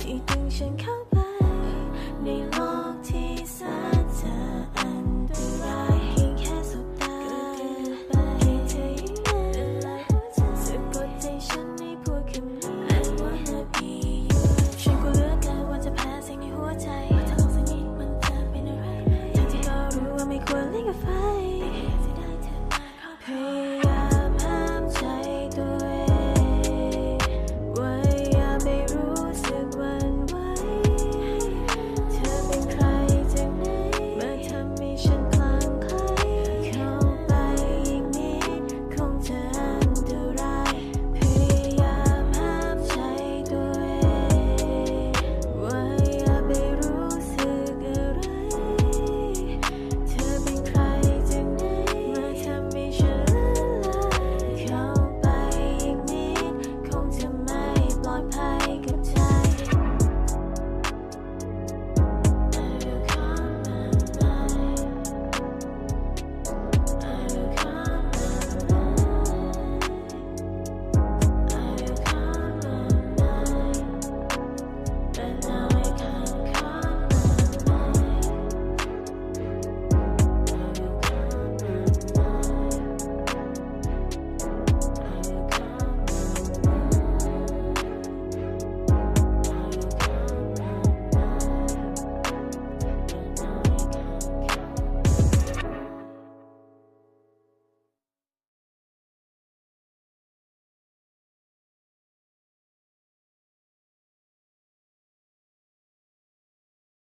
ที่ดึงฉันเข้าไปในโลกที่แสนเธอ